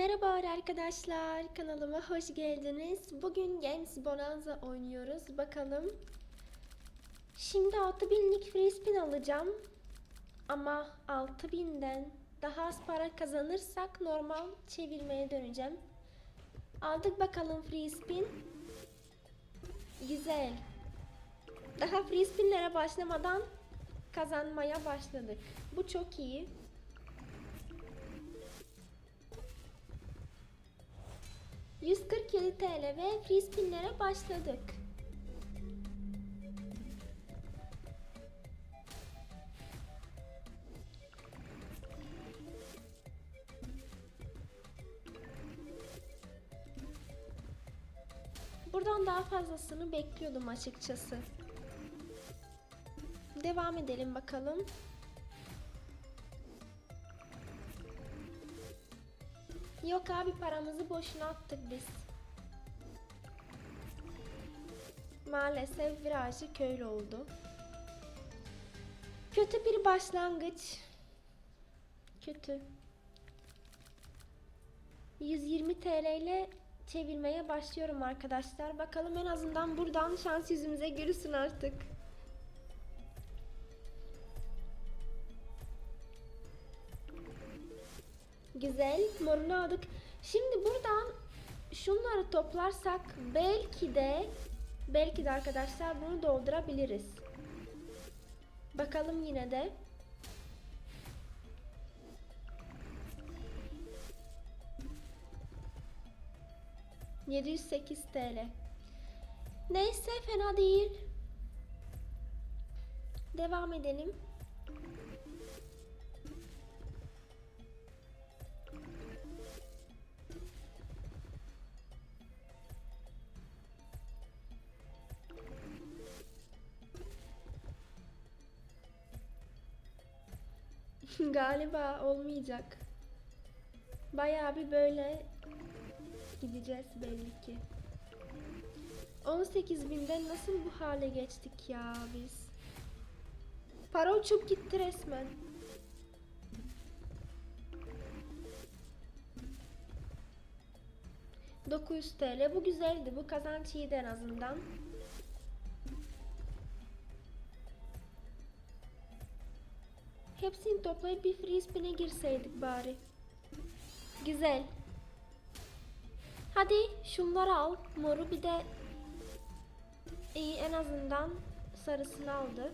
Merhaba arkadaşlar, kanalıma hoş geldiniz. Bugün Games Bonanza oynuyoruz. Bakalım. Şimdi 6000'lik free spin alacağım. Ama 6000'den daha az para kazanırsak normal çevirmeye döneceğim. Aldık bakalım free spin. Güzel. Daha free spinlere başlamadan kazanmaya başladık. Bu çok iyi. ...147 TL ve free spinlere başladık. Buradan daha fazlasını bekliyordum açıkçası. Devam edelim bakalım. Yok abi paramızı boşuna attık biz. Maalesef birazcık öyle oldu. Kötü bir başlangıç. Kötü. 120 TL ile çevirmeye başlıyorum arkadaşlar. Bakalım en azından buradan şans yüzümüze gülsün artık. Güzel. Morunu aldık. Şimdi buradan şunları toplarsak belki de belki de arkadaşlar bunu doldurabiliriz. Bakalım yine de. ...708 TL. Neyse fena değil. Devam edelim. Galiba olmayacak. Bayağı bir böyle gideceğiz belli ki. 18 binden nasıl bu hale geçtik ya biz? Para uçup gitti resmen. ...900 TL. Bu güzeldi. Bu kazanç iyiydi en azından. Hepsini toplayıp bir free spin'e girseydik bari. Güzel. Hadi şunları al. Moru bir de iyi en azından sarısını aldı.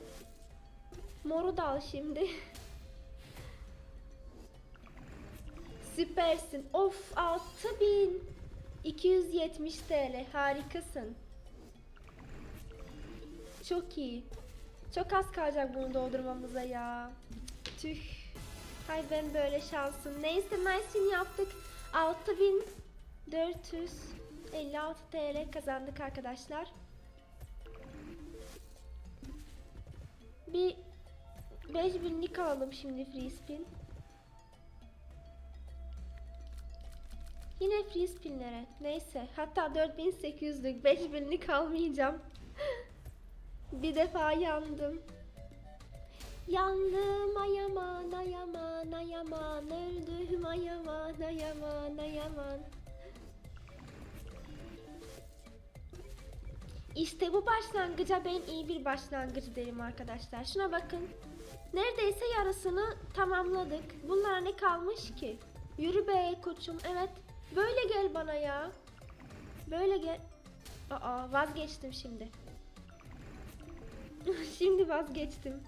Moru da al şimdi. Süpersin. Of 6000 270 TL. Harikasın. Çok iyi. Çok az kalacak bunu doldurmamıza ya. Tüh. Hay ben böyle şansım. Neyse nice yaptık. 6456 TL kazandık arkadaşlar. Bir 5000'lik alalım şimdi free spin. Yine free spinlere. Neyse. Hatta 4800'lük 5000'lik almayacağım. Bir defa yandım. Yandım ayaman ayaman ayaman öldüm ayaman ayaman ayaman. İşte bu başlangıca ben iyi bir başlangıç derim arkadaşlar. Şuna bakın. Neredeyse yarısını tamamladık. Bunlara ne kalmış ki? Yürü be koçum. Evet. Böyle gel bana ya. Böyle gel. Aa vazgeçtim şimdi. şimdi vazgeçtim.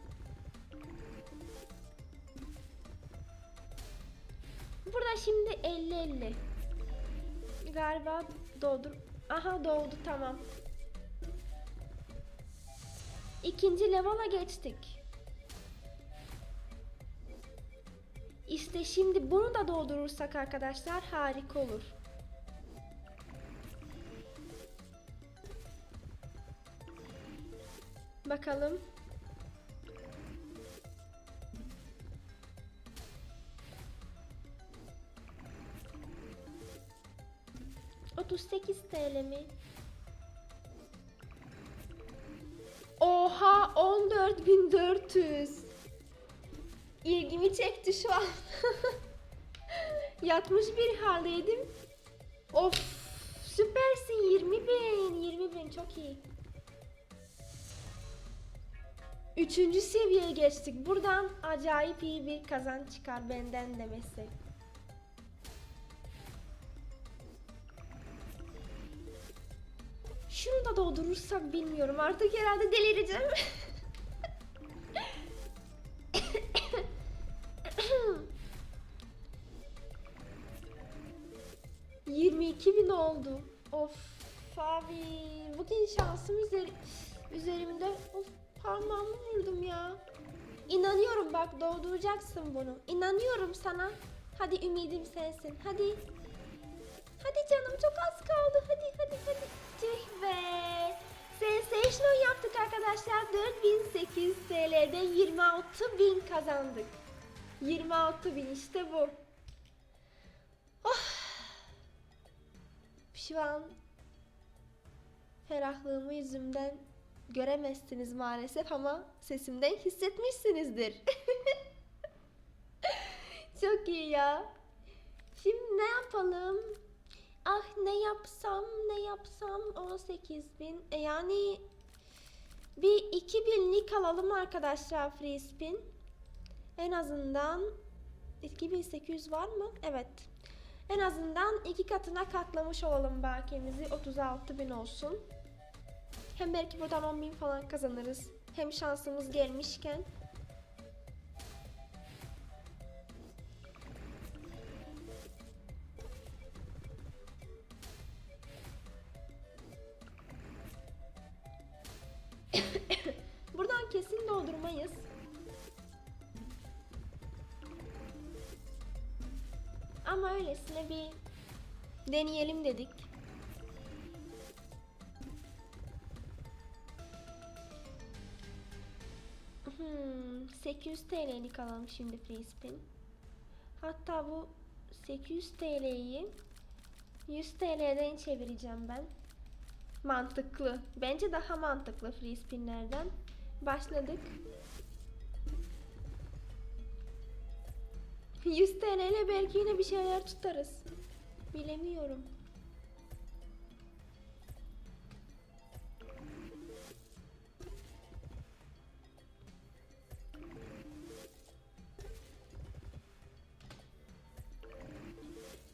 Burada şimdi 50-50. Galiba doldur. Aha doldu tamam. İkinci level'a geçtik. İşte şimdi bunu da doldurursak arkadaşlar harika olur. Bakalım. Otuz sekiz TL mi? Oha 14400. İlgimi çekti şu an. Yatmış bir haldeydim. Of süpersin 20 bin 20 bin çok iyi. Üçüncü seviyeye geçtik. Buradan acayip iyi bir kazanç çıkar benden demesi. Şunu da doldurursak bilmiyorum artık herhalde delireceğim. ...22 bin oldu. Of abi bugün şansım üzeri, üzerimde of parmağımı vurdum ya. İnanıyorum bak dolduracaksın bunu. İnanıyorum sana. Hadi ümidim sensin. Hadi. Hadi canım çok az kaldı. Hadi hadi hadi. Tüh be. Sensational yaptık arkadaşlar. 4800 TL'de 26.000 kazandık. 26.000 işte bu. Oh. Şu an ferahlığımı yüzümden göremezsiniz maalesef ama sesimden hissetmişsinizdir. Çok iyi ya. Şimdi ne yapalım? Ah ne yapsam ne yapsam 18 bin e yani bir 2000'lik alalım arkadaşlar free spin. En azından 2800 var mı? Evet. En azından iki katına katlamış olalım bakiyemizi 36 bin olsun. Hem belki buradan 10 bin falan kazanırız. Hem şansımız gelmişken. Ama öylesine bir deneyelim dedik. Hmm, 800 TL'lik alalım şimdi free spin. Hatta bu 800 TL'yi 100 TL'den çevireceğim ben. Mantıklı. Bence daha mantıklı free spinlerden. Başladık. 100 TL ile belki yine bir şeyler tutarız. Bilemiyorum.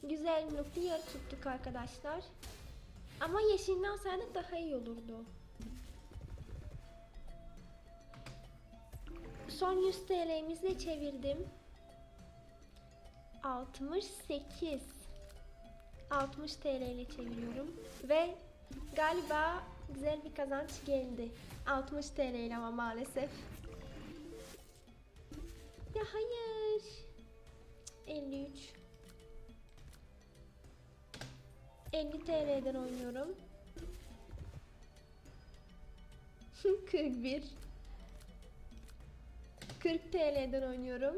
Güzel bir yer tuttuk arkadaşlar. Ama yeşilini alsaydık daha iyi olurdu. Son 100 TL'mizle çevirdim. 68 60 TL ile çeviriyorum ve galiba güzel bir kazanç geldi. 60 TL ile ama maalesef. Ya hayır. 53 50 TL'den oynuyorum. 41 40 TL'den oynuyorum.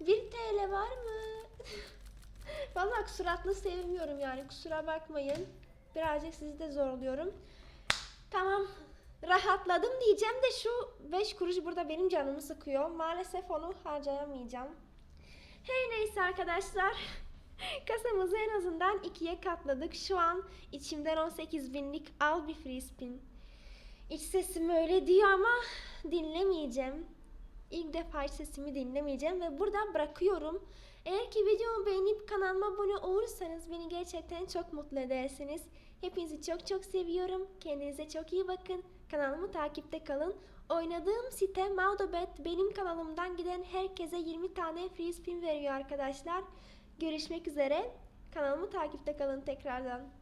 1 TL var mı? Vallahi suratlı sevmiyorum yani kusura bakmayın. Birazcık sizi de zorluyorum. Tamam rahatladım diyeceğim de şu 5 kuruş burada benim canımı sıkıyor. Maalesef onu harcayamayacağım. Her neyse arkadaşlar. Kasamızı en azından ikiye katladık. Şu an içimden 18 binlik al bir free spin. İç sesim öyle diyor ama dinlemeyeceğim. İlk defa iç sesimi dinlemeyeceğim ve burada bırakıyorum. Eğer ki videomu beğenip kanalıma abone olursanız beni gerçekten çok mutlu edersiniz. Hepinizi çok çok seviyorum. Kendinize çok iyi bakın. Kanalımı takipte kalın. Oynadığım site Maudobet benim kanalımdan giden herkese 20 tane free spin veriyor arkadaşlar. Görüşmek üzere. Kanalımı takipte kalın tekrardan.